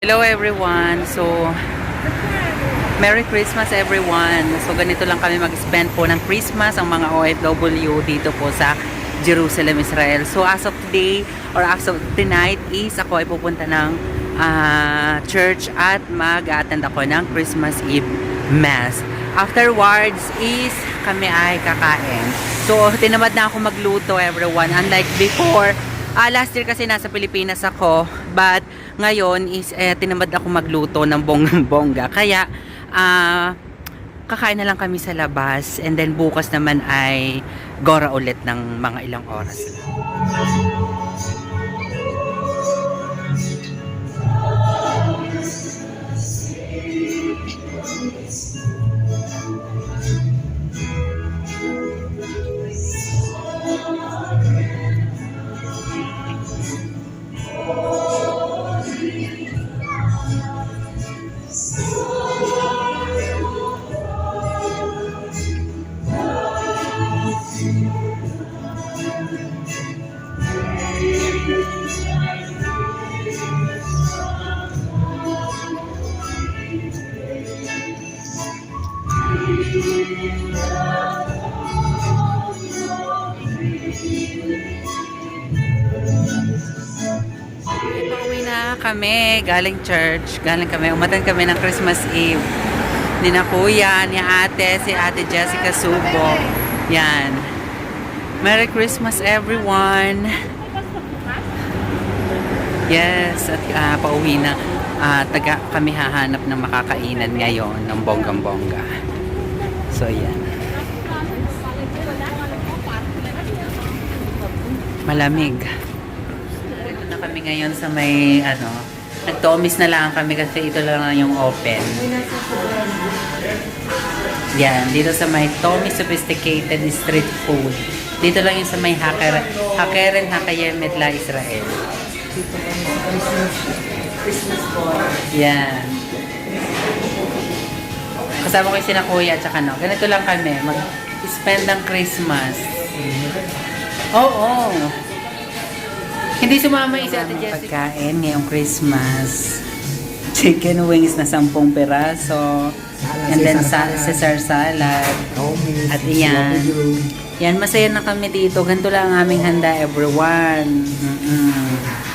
Hello everyone. So, Merry Christmas everyone. So, ganito lang kami mag-spend po ng Christmas ang mga OFW dito po sa Jerusalem, Israel. So, as of today or as of tonight is ako ay pupunta ng ah, church at mag-attend ako ng Christmas Eve Mass. Afterwards is kami ay kakain. So, tinamad na ako magluto everyone. Unlike before, Ah, last year kasi nasa Pilipinas ako, but ngayon is eh, tinamad ako magluto ng bonggang-bongga. Kaya ah kakain na lang kami sa labas and then bukas naman ay gora ulit ng mga ilang oras. Pauwi na kami, galing church, galing kami, umatan kami ng Christmas Eve. Ni na kuya, ni ate, si ate Jessica Subo. Yan. Merry Christmas everyone! Yes, at ah, pauwi na. Ah, taga kami hahanap ng makakainan ngayon ng bonggang-bongga. So, yan. Malamig. Ito na kami ngayon sa may, ano, nagtomis na lang kami kasi ito lang yung open. Yan, dito sa may Tommy Sophisticated Street Food. Dito lang yung sa may Haker, Hakeren Hakayemet La Israel. Dito kami sa Christmas, Christmas. Yan. Kasama ko yung sina kuya at saka no. Ganito lang kami, mag-spend ng Christmas. Oo. Hindi sumama yung si Ate Jessica. Pagkain ngayong Christmas. Chicken wings na 10 peraso. And then sa Caesar salad. At iyan. Yan, masaya na kami dito. Ganito lang ang aming handa, everyone. Mm-mm.